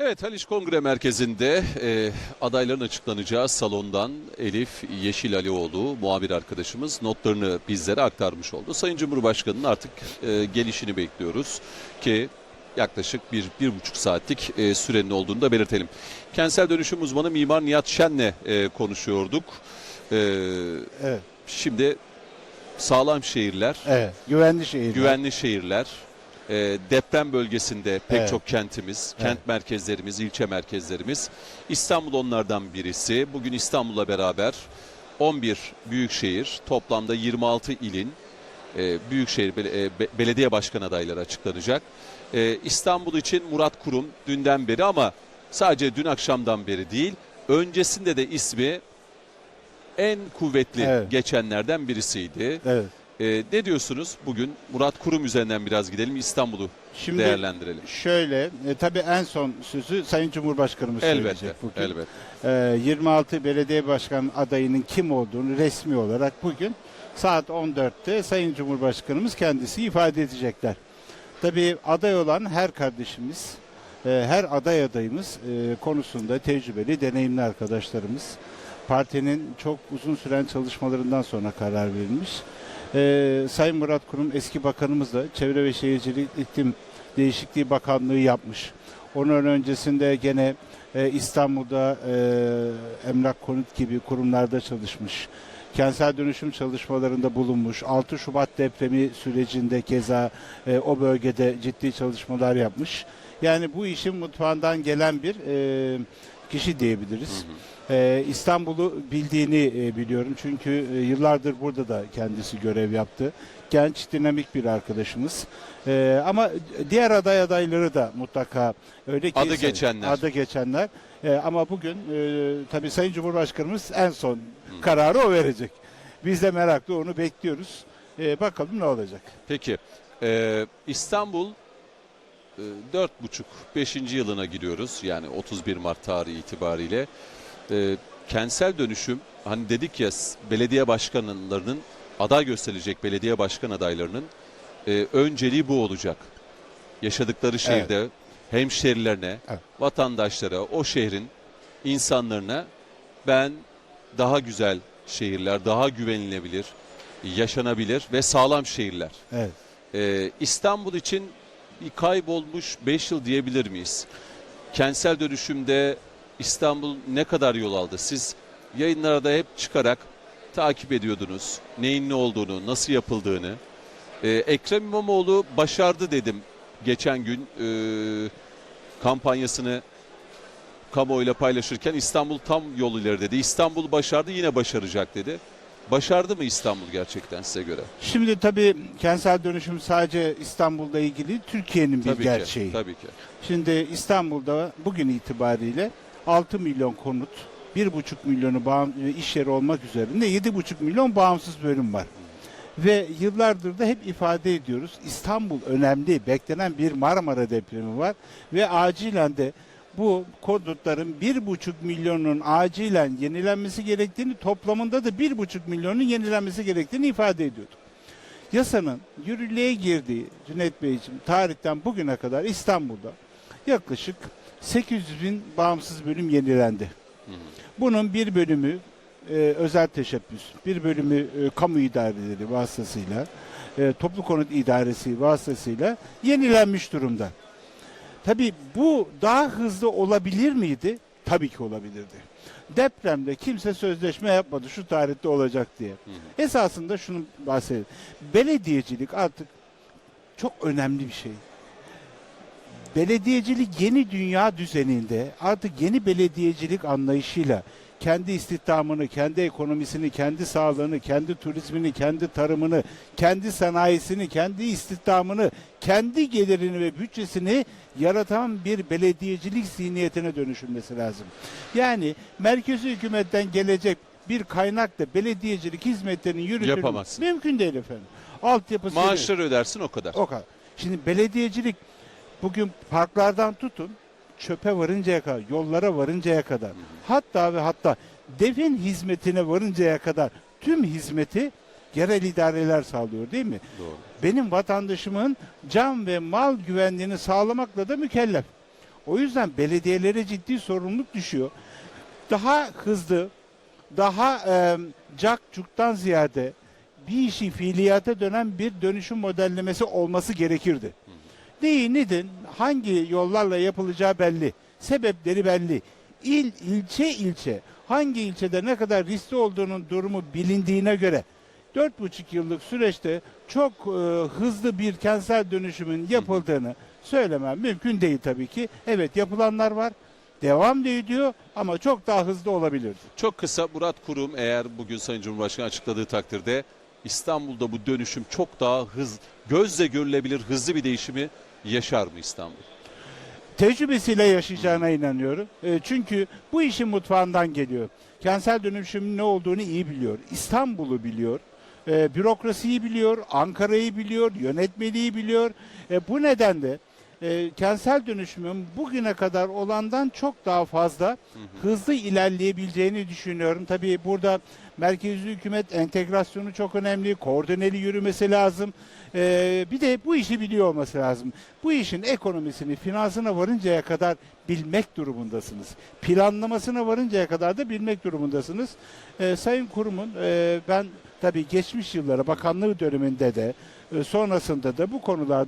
Evet Haliç Kongre Merkezi'nde e, adayların açıklanacağı salondan Elif Yeşil Alioğlu muhabir arkadaşımız notlarını bizlere aktarmış oldu. Sayın Cumhurbaşkanı'nın artık e, gelişini bekliyoruz ki yaklaşık bir, bir buçuk saatlik e, sürenin olduğunu da belirtelim. Kentsel dönüşüm uzmanı Mimar Nihat Şen'le e, konuşuyorduk. E, Evet, şimdi sağlam şehirler, evet. Güvenli şehir. güvenli şehirler, e, deprem bölgesinde pek Evet. çok kentimiz, Evet. kent merkezlerimiz, ilçe merkezlerimiz. İstanbul onlardan birisi. Bugün İstanbul'la beraber 11 büyük şehir, toplamda 26 ilin e, büyükşehir e, be- belediye başkan adayları açıklanacak. E, İstanbul için Murat Kurum dünden beri ama sadece dün akşamdan beri değil, öncesinde de ismi en kuvvetli Evet. geçenlerden birisiydi. Evet. Ee, ne diyorsunuz bugün? Murat Kurum üzerinden biraz gidelim. İstanbul'u Şimdi değerlendirelim. şöyle, e, tabii en son sözü Sayın Cumhurbaşkanımız Elbette, söyleyecek bugün. elbette. E, 26 belediye başkan adayının kim olduğunu resmi olarak bugün saat 14'te Sayın Cumhurbaşkanımız kendisi ifade edecekler. Tabii aday olan her kardeşimiz, e, her aday adayımız e, konusunda tecrübeli, deneyimli arkadaşlarımız. Partinin çok uzun süren çalışmalarından sonra karar verilmiş. E, Sayın Murat Kurum eski bakanımız da Çevre ve Şehircilik İklim Değişikliği Bakanlığı yapmış. Onun öncesinde gene e, İstanbul'da e, Emlak Konut gibi kurumlarda çalışmış. Kentsel dönüşüm çalışmalarında bulunmuş. 6 Şubat depremi sürecinde keza e, o bölgede ciddi çalışmalar yapmış. Yani bu işin mutfağından gelen bir e, kişi diyebiliriz. E, İstanbul'u bildiğini e, biliyorum çünkü e, yıllardır burada da kendisi görev yaptı. Genç, dinamik bir arkadaşımız. E, ama diğer aday adayları da mutlaka öyle ki Adı geçenler. Adı geçenler. E, ama bugün e, tabii Sayın Cumhurbaşkanımız en son kararı o verecek. Biz de merakla onu bekliyoruz. E, bakalım ne olacak. Peki. ee, İstanbul e, dört buçuk, beşinci yılına giriyoruz. Yani 31 Mart tarihi itibariyle. Ee, kentsel dönüşüm, hani dedik ya belediye başkanlarının, aday gösterilecek belediye başkan adaylarının e, önceliği bu olacak. Yaşadıkları şehirde hemşerilerine, Evet. vatandaşlara, o şehrin insanlarına ben daha güzel şehirler, daha güvenilebilir, yaşanabilir ve sağlam şehirler. Evet. Ee, İstanbul için kaybolmuş 5 yıl diyebilir miyiz? Kentsel dönüşümde İstanbul ne kadar yol aldı? Siz yayınlarda hep çıkarak takip ediyordunuz. Neyin ne olduğunu, nasıl yapıldığını. Ee, Ekrem İmamoğlu başardı dedim geçen gün ee, kampanyasını kamuoyuyla paylaşırken İstanbul tam yol ileri dedi. İstanbul başardı yine başaracak dedi. Başardı mı İstanbul gerçekten size göre? Şimdi tabii kentsel dönüşüm sadece İstanbul'la ilgili Türkiye'nin bir Tabii gerçeği. ki. Tabii ki. Şimdi İstanbul'da bugün itibariyle 6 milyon konut, 1,5 milyonu bağım, iş yeri olmak üzerinde 7,5 milyon bağımsız bölüm var. Ve yıllardır da hep ifade ediyoruz. İstanbul önemli, beklenen bir Marmara depremi var ve acilen de bu konutların 1,5 milyonun acilen yenilenmesi gerektiğini, toplamında da 1,5 milyonun yenilenmesi gerektiğini ifade ediyorduk. Yasanın yürürlüğe girdiği Cüneyt Beyciğim tarihten bugüne kadar İstanbul'da yaklaşık 800 bin bağımsız bölüm yenilendi. Bunun bir bölümü e, özel teşebbüs, bir bölümü e, kamu idareleri vasıtasıyla, e, toplu konut idaresi vasıtasıyla yenilenmiş durumda. Tabii bu daha hızlı olabilir miydi? Tabii ki olabilirdi. Depremde kimse sözleşme yapmadı şu tarihte olacak diye. Esasında şunu bahsedelim. Belediyecilik artık çok önemli bir şey. Belediyecilik yeni dünya düzeninde artık yeni belediyecilik anlayışıyla kendi istihdamını, kendi ekonomisini, kendi sağlığını, kendi turizmini, kendi tarımını, kendi sanayisini, kendi istihdamını, kendi gelirini ve bütçesini yaratan bir belediyecilik zihniyetine dönüşülmesi lazım. Yani merkezi hükümetten gelecek bir kaynakla belediyecilik hizmetlerinin yürütülmesi Yapamazsın. mümkün değil efendim. Altyapısı Maaşları ödersin o kadar. o kadar. Şimdi belediyecilik bugün parklardan tutun çöpe varıncaya kadar, yollara varıncaya kadar, hatta ve hatta defin hizmetine varıncaya kadar tüm hizmeti yerel idareler sağlıyor değil mi? Doğru. Benim vatandaşımın can ve mal güvenliğini sağlamakla da mükellef. O yüzden belediyelere ciddi sorumluluk düşüyor. Daha hızlı, daha e, cak cuktan ziyade bir işin fiiliyata dönen bir dönüşüm modellemesi olması gerekirdi. Neyi nedin, hangi yollarla yapılacağı belli, sebepleri belli. İl, ilçe ilçe, hangi ilçede ne kadar riskli olduğunun durumu bilindiğine göre 4,5 yıllık süreçte çok e, hızlı bir kentsel dönüşümün yapıldığını söylemem mümkün değil tabii ki. Evet yapılanlar var, devam da ediyor ama çok daha hızlı olabilirdi. Çok kısa Murat Kurum eğer bugün Sayın Cumhurbaşkanı açıkladığı takdirde İstanbul'da bu dönüşüm çok daha hız, gözle görülebilir hızlı bir değişimi yaşar mı İstanbul? tecrübesiyle yaşayacağına inanıyorum. E, çünkü bu işin mutfağından geliyor. Kentsel dönüşümün ne olduğunu iyi biliyor. İstanbul'u biliyor. E, bürokrasiyi biliyor, Ankara'yı biliyor, yönetmeliği biliyor. E, bu nedenle e, kentsel dönüşümün bugüne kadar olandan çok daha fazla hızlı ilerleyebileceğini düşünüyorum. Tabii burada merkezi hükümet entegrasyonu çok önemli, koordineli yürümesi lazım. E, bir de bu işi biliyor olması lazım. Bu işin ekonomisini, finansına varıncaya kadar bilmek durumundasınız. Planlamasına varıncaya kadar da bilmek durumundasınız. E, Sayın Kurum'un e, ben tabii geçmiş yıllara bakanlığı döneminde de e, sonrasında da bu konularda